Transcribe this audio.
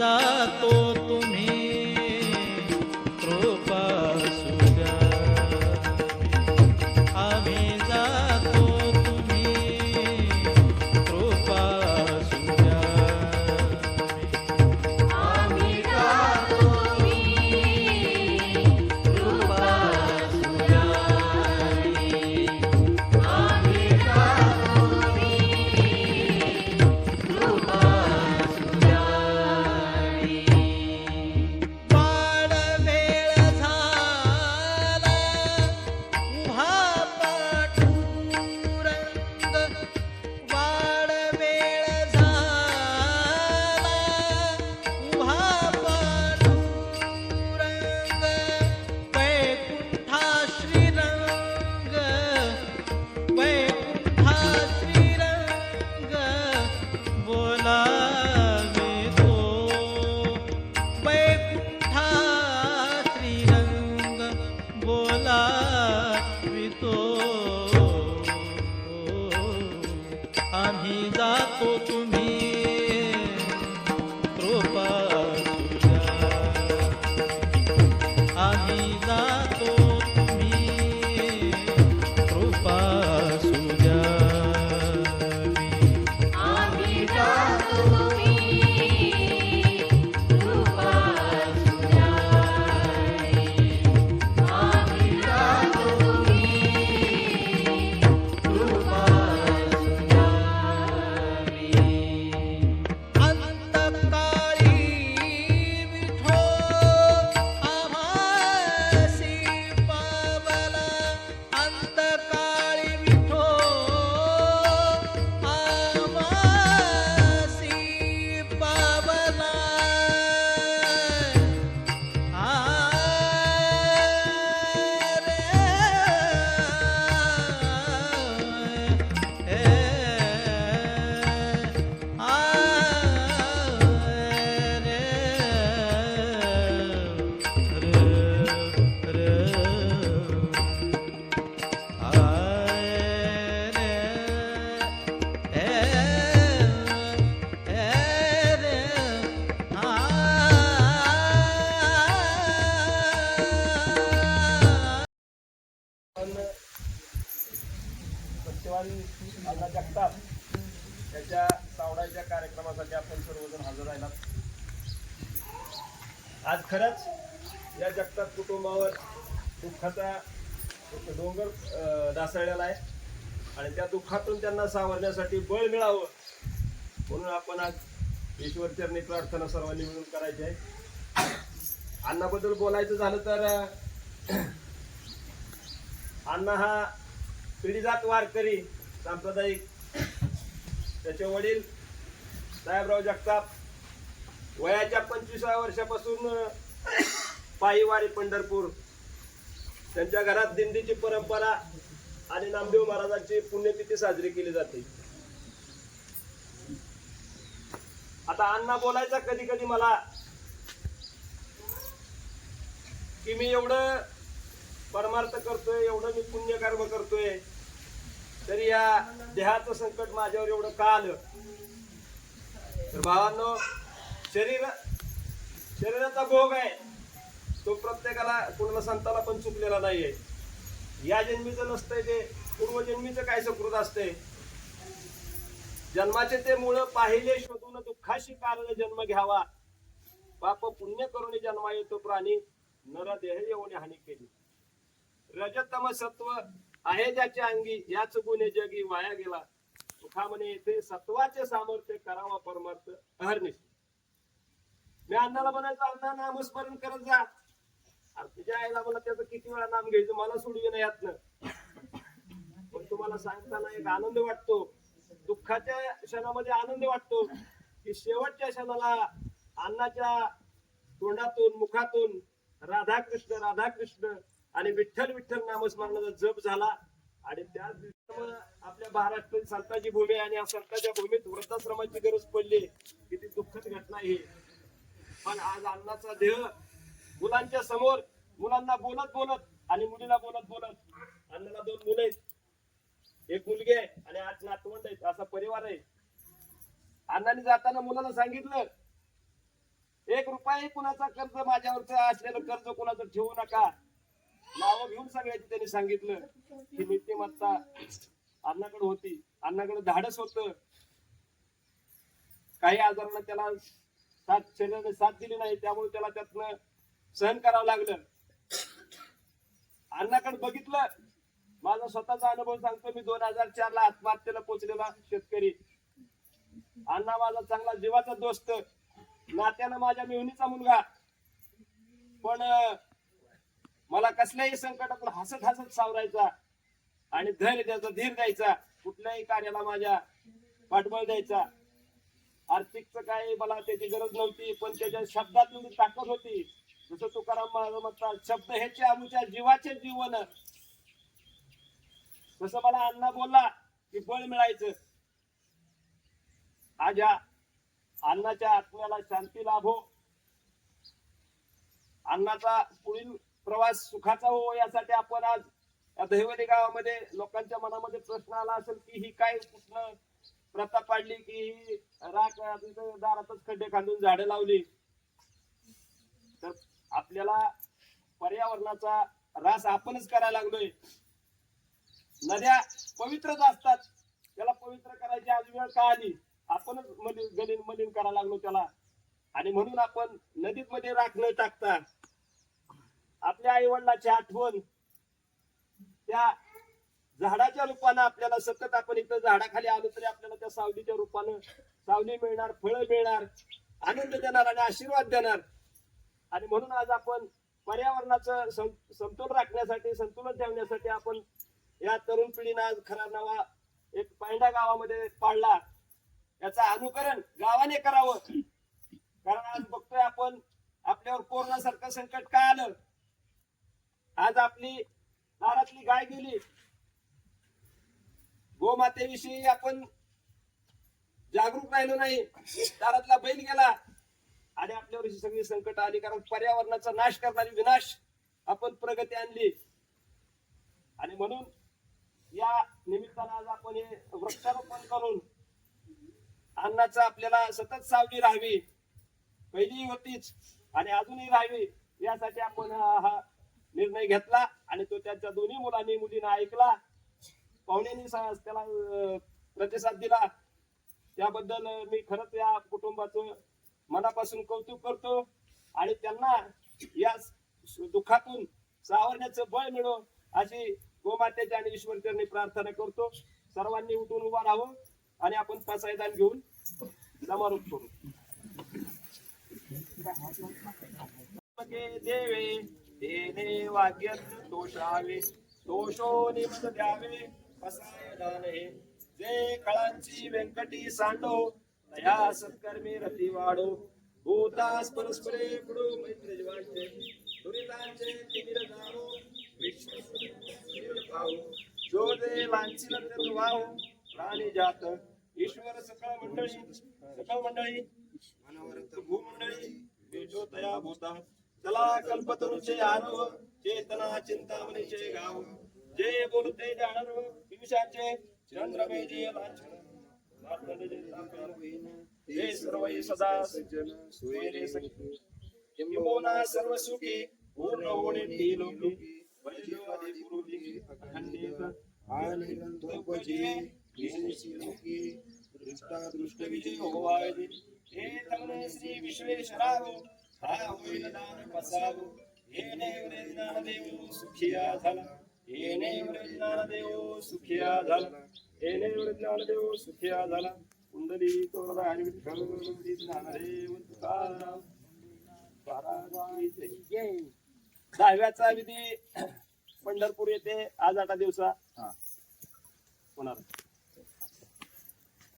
जा सत्यवान अण्णा जगताप त्याच्या सावडाच्या कार्यक्रमासाठी आपण सर्वजण हजर राहिला आज खरंच या जगताप कुटुंबावर दुःखाचा डोंगर ढासळलेला आहे. आणि त्या दुःखातून त्यांना सावरण्यासाठी बळ मिळावं म्हणून आपण आज ईश्वरचरणी प्रार्थना सर्वांनी मिळून करायची आहे. अण्णाबद्दल बोलायचं झालं तर अं, अण्णा हा पिढीजात वारकरी सांप्रदायिक. त्याचे वडील साहेबराव जगताप. वयाच्या पंचवीसाव्या वर्षापासून पायीवारी पंढरपूर. त्यांच्या घरात दिंडीची परंपरा आणि नामदेव महाराजांची पुण्यतिथी साजरी केली जाते. आता अण्णा बोलायचा कधी कधी मला की मी एवढं परमार्थ करतोय एवढं मी पुण्यकर्म करतोय. तरी या देहाचं संकट माझ्यावर एवढं का आलं? तर भावांनो शरीर शरीराचा भोग आहे. तो प्रत्येकाला कुणाला संताला पण चुकलेला नाहीये. या जन्मीचं नसतंय ते. पूर्वजन्मीचं काय सकृत असतंय? जन्माचे ते मुळ पाहिले शोधून दुःखाशी कारण जन्म घ्यावा. पाप पुण्य करून जन्मा येतो प्राणी. नर देह येऊन हानी केली. रजतम सत्व आहे ज्याच्या अंगी याच गुन्हे जगी वाया गेला. सुखा म्हणे येथे सत्वाचे सामर्थ्य करावा परमार्थ अहर्निश. मी अण्णाला म्हणायचं अण्णा नामस्मरण करत जा. तुझ्या आईला मला त्याचं किती वेळा नाम घ्यायचं? मला सोडवी नाही यातनं. पण तुम्हाला सांगताना एक आनंद वाटतो. दुःखाच्या क्षणामध्ये आनंद वाटतो की शेवटच्या क्षणाला अन्नाच्या तोंडातून मुखातून राधाकृष्ण राधाकृष्ण आणि विठ्ठल विठ्ठल नामस्मरणाचा जप झाला. आणि त्याच दिवशी आपल्या महाराष्ट्रातील संताची भूमी आणि या संताच्या भूमीत वृद्धाश्रमाची गरज पडली. किती दुःखद घटना आहे ही. पण आज अण्णाचा देह मुलांच्या समोर मुलांना बोलत बोलत आणि मुलीला बोलत बोलत अण्णाला दोन मुलं आहेत. एक मुलगी आहे आणि आठ नातवंड आहेत. असा परिवार आहे. अण्णाने जाताना मुलाला सांगितलं एक रुपयाही कुणाचा कर्ज माझ्यावरचं असलेलं कर्ज कुणाचं ठेवू नका. नाव घेऊन सगळ्याची त्यांनी सांगितलं. की नित्यमत्ता अण्णाकडे होती. अण्णाकडे धाडस होत. काही आजारांना त्याला साथ शरीराने साथ दिली नाही. त्यामुळे त्याला त्यातनं सहन करावं लागलं. अण्णाकडे बघितलं. माझा स्वतःचा अनुभव सांगतो. मी दोन हजार चार ला आत्महत्येला पोचलेला शेतकरी. अण्णा माझा चांगला जीवाचा दोस्त. नात्यानं माझ्या मेहनीचा मुलगा. पण मला कसल्याही संकटातून हसत हसत सावरायचा आणि धैर्य द्यायचा धीर द्यायचा. कुठल्याही कार्याला माझ्या पाठबळ द्यायचा. आर्थिकचं काय मला त्याची गरज नव्हती पण त्याच्या शब्दात जी ताकद होती. जसं तुकाराम महाराज म्हणतात शब्द ह्याचे आमच्या जीवाचे जीवन. जसं मला अण्णा बोलला की बळ मिळायचं. आज या अण्णाच्या आत्म्याला शांती लाभो. अण्णाचा पुढील प्रवास सुखाचा हो यासाठी आपण आज या दहिवली गावामध्ये लोकांच्या मनामध्ये प्रश्न आला असेल की ही काय कुठनं प्रथा पाडली की ही राख दारातच खड्डे खांदून झाडं लावली? तर आपल्याला पर्यावरणाचा रास आपणच करायला लागलोय. नद्या पवित्रच असतात. त्याला पवित्र करायची आज वेळ का आली? आपणच मलिन गलीन मलिन करायला लागलो त्याला. आणि म्हणून आपण नदीत मध्ये राख न टाकता आपल्या आई वडिलाची आठवण त्या झाडाच्या रूपानं आपल्याला सतत आपण इथं झाडाखाली आलो तरी आपल्याला त्या सावलीच्या रूपानं सावली मिळणार फळं मिळणार आनंद देणार आणि आशीर्वाद देणार. आणि म्हणून आज आपण पर्यावरणाचं समतोल राखण्यासाठी संतुलन ठेवण्यासाठी आपण या तरुण पिढीनं आज खरा नवा एक पांडा गावामध्ये पाडला याचं अनुकरण गावाने करावं. कारण आज बघतोय आपण आपल्यावर कोरोनासारखं संकट काय आलं? आज आपली दारातली गाय गेली. गोमातेविषयी आपण जागरूक राहिलो नाही. दारातला बैल गेला. आणि आपल्यावर ही सगळी संकट आली कारण पर्यावरणाचा नाश करणारी विनाश आपण प्रगती आणली. आणि म्हणून या निमित्तानं आज आपण हे वृक्षारोपण करून अन्नाचा आपल्याला सतत सावली राहावी. पहिली होतीच आणि अजूनही राहावी यासाठी आपण हा हा निर्णय घेतला आणि तो त्यांच्या दोन्ही मुलांनी मुलींना ऐकला. पाहुण्यांनी त्याला प्रतिसाद दिला. त्याबद्दल मी खरंच या कुटुंबाचं मनापासून कौतुक करतो आणि त्यांना या दुःखातून सावरण्याचं बळ मिळो अशी गोमातेच्या आणि ईश्वरचरणी प्रार्थना करतो. सर्वांनी उठून उभा राहावं आणि आपण पसायदान घेऊन समारोप करू. देवे देणे वाग्यत दोषावे दोषो निमत द्यावे पसायदान हे जे कळांची व्यंकटी सांडो तया सत्कर्मी रती वाढो. भूतास परस्परे पुढो मैत्री वाटते दुरितांचे तिमिर जावो विश्व पाहू जो दे लांछिन तर वाहो प्राणी जात. ईश्वर सकळ मंडळी सकळ मंडळी भूमंडळी भेटो तया भूता. चला कल्पतरुचे आनव चेतना चिंतामणीचे गाव. जे बोलते जाणव पियुषाचे चंद्रमेजे लांछन सर्व सदा सज्जन सोयरे सखी किंबहुना सर्व सुखी पूर्ण होणे ती लोकी. वैद्यो गुरुजी अखंडित. लोकी. दृष्ट विजय हे तमने श्री विश्वेश्वराव दान बसावो येणे वरे ज्ञानदेव सुखिया झाला येणे सुखिया झाला येणे सुखिया झाला कुंडली आणि तुकाराम. दहाव्याचा विधी पंढरपूर येथे आज आठ दिवसा. होणार.